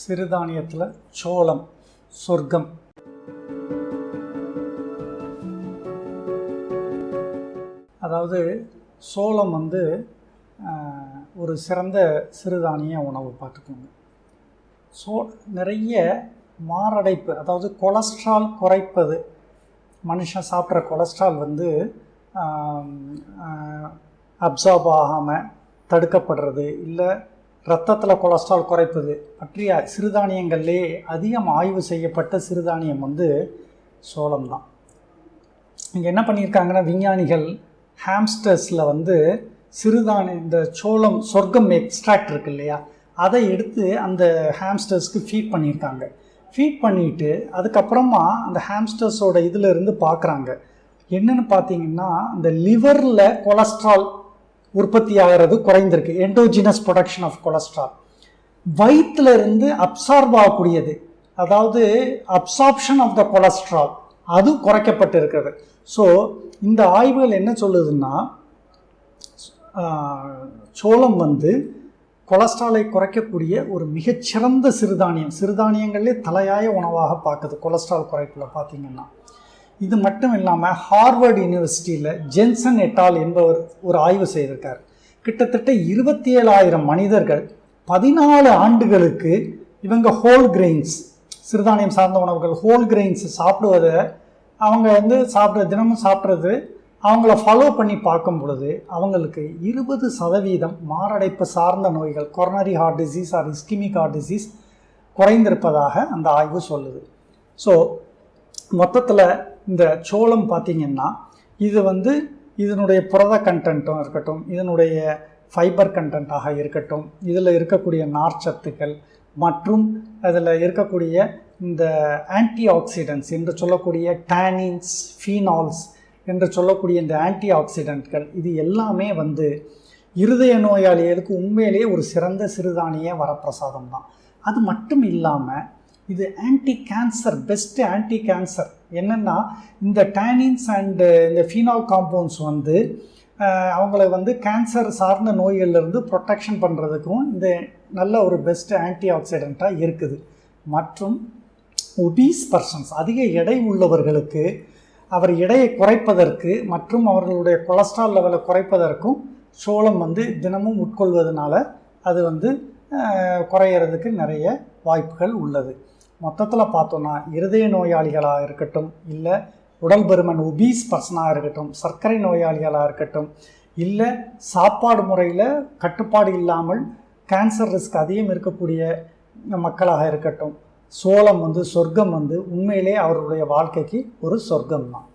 சிறுதானியத்தில் சோளம் சொர்க்கம். அதாவது சோளம் வந்து ஒரு சிறந்த சிறுதானிய உணவு பார்த்துக்கோங்க. சோ நிறைய மாரடைப்பு அதாவது கொலஸ்ட்ரால் குறைப்பது மனுஷன் சாப்பிட்ற கொலஸ்ட்ரால் வந்து அப்சார்ப் ஆகாமல் தடுக்கப்படுறது இல்லை ரத்தத்தில் கொலஸ்ட்ரால் குறைப்பது பற்றிய சிறுதானியங்கள்லே அதிகம் ஆய்வு செய்யப்பட்ட சிறுதானியம் வந்து சோளம் தான். இங்கே என்ன பண்ணியிருக்காங்கன்னா விஞ்ஞானிகள் ஹாம்ஸ்டர்ஸில் வந்து சிறுதானிய இந்த சோளம் சொர்க்கம் எக்ஸ்ட்ராக்ட் இருக்கு இல்லையா? அதை எடுத்து அந்த ஹாம்ஸ்டர்ஸ்க்கு ஃபீட் பண்ணியிருக்காங்க. ஃபீட் பண்ணிவிட்டு அதுக்கப்புறமா அந்த ஹாம்ஸ்டர்ஸோட இதில் இருந்து பார்க்குறாங்க என்னென்னு பார்த்தீங்கன்னா அந்த லிவரில் கொலஸ்ட்ரால் உற்பத்தி ஆகிறது குறைந்திருக்கு. எண்டோஜினஸ் ப்ரொடக்ஷன் ஆஃப் கொலஸ்ட்ரால் வயிற்றுல இருந்து அப்சார்ப் ஆகக்கூடியது. அதாவது அப்சார்ப்ஷன் ஆஃப் த கொலஸ்ட்ரால் அது குறைக்கப்பட்டு இருக்கிறது ஸோ இந்த ஆய்வுகள் என்ன சொல்லுதுன்னா சோளம் வந்து கொலஸ்ட்ராலை குறைக்கக்கூடிய ஒரு மிகச்சிறந்த சிறுதானியம். சிறுதானியங்களே தலையாய உணவாக பார்க்குது கொலஸ்ட்ரால் குறைப்பில் பார்த்தீங்கன்னா. இது மட்டும் இல்லாமல் ஹார்வர்ட் யூனிவர்சிட்டியில் ஜென்சன் எட்டால் என்பவர் ஒரு ஆய்வு செய்திருக்கார். கிட்டத்தட்ட இருபத்தி ஏழாயிரம் மனிதர்கள் பதினாலு ஆண்டுகளுக்கு இவங்க ஹோல் கிரெயின்ஸ் சிறுதானியம் சார்ந்த உணவுகள் ஹோல் கிரெயின்ஸ் சாப்பிடுவதை அவங்க வந்து சாப்பிட்ற தினமும் சாப்பிட்றது அவங்கள ஃபாலோ பண்ணி பார்க்கும் பொழுது அவங்களுக்கு இருபது சதவீதம் மாரடைப்பு சார்ந்த நோய்கள் coronary heart disease or ischaemic heart disease குறைந்திருப்பதாக அந்த ஆய்வு சொல்லுது. ஸோ மொத்தத்தில் இந்த சோளம் பார்த்தீங்கன்னா இது வந்து இதனுடைய புரத கண்டென்ட்டும் இருக்கட்டும் இதனுடைய ஃபைபர் கண்டென்ட்டாக இருக்கட்டும் இதில் இருக்கக்கூடிய நார்ச்சத்துக்கள் மற்றும் அதில் இருக்கக்கூடிய இந்த ஆன்டி ஆக்சிடென்ட்ஸ் என்று சொல்லக்கூடிய டேனின்ஸ் ஃபீனால்ஸ் என்று சொல்லக்கூடிய இந்த ஆன்டி ஆக்சிடென்ட்கள் இது எல்லாமே வந்து இருதய நோயாளிகளுக்கு உண்மையிலேயே ஒரு சிறந்த சிறுதானிய வரப்பிரசாதம் தான் அது மட்டும் இல்லாமல் இது anti cancer best anti cancer என்னென்னா இந்த டேனின்ஸ் அண்டு uh, இந்த ஃபீனால் காம்பவுண்ட்ஸ் வந்து uh, அவங்கள வந்து கேன்சர் சார்ந்த நோய்கள்லேருந்து ப்ரொட்டெக்ஷன் பண்ணுறதுக்கும் இந்த நல்ல ஒரு பெஸ்ட் ஆன்டி ஆக்சிடெண்ட்டாக இருக்குது. மற்றும் ஒபீஸ் பர்சன்ஸ் அதிக எடை உள்ளவர்களுக்கு அவர் எடையை குறைப்பதற்கு மற்றும் அவர்களுடைய கொலஸ்ட்ரால் லெவலை குறைப்பதற்கும் சோளம் வந்து தினமும் உட்கொள்வதனால அது வந்து uh, குறையிறதுக்கு நிறைய வாய்ப்புகள் உள்ளது. மொத்தத்தில் பார்த்தோன்னா இருதய நோயாளிகளாக இருக்கட்டும் இல்லை உடல் பருமன் ஒபீஸ் பர்சனாக இருக்கட்டும் சர்க்கரை நோயாளிகளாக இருக்கட்டும் இல்லை சாப்பாடு முறையில் கட்டுப்பாடு இல்லாமல் கேன்சர் ரிஸ்க் அதிகம் இருக்கக்கூடிய மக்களாக இருக்கட்டும். சோளம் வந்து சொர்க்கம் வந்து உண்மையிலே அவருடைய வாழ்க்கைக்கு ஒரு சொர்க்கம் தான்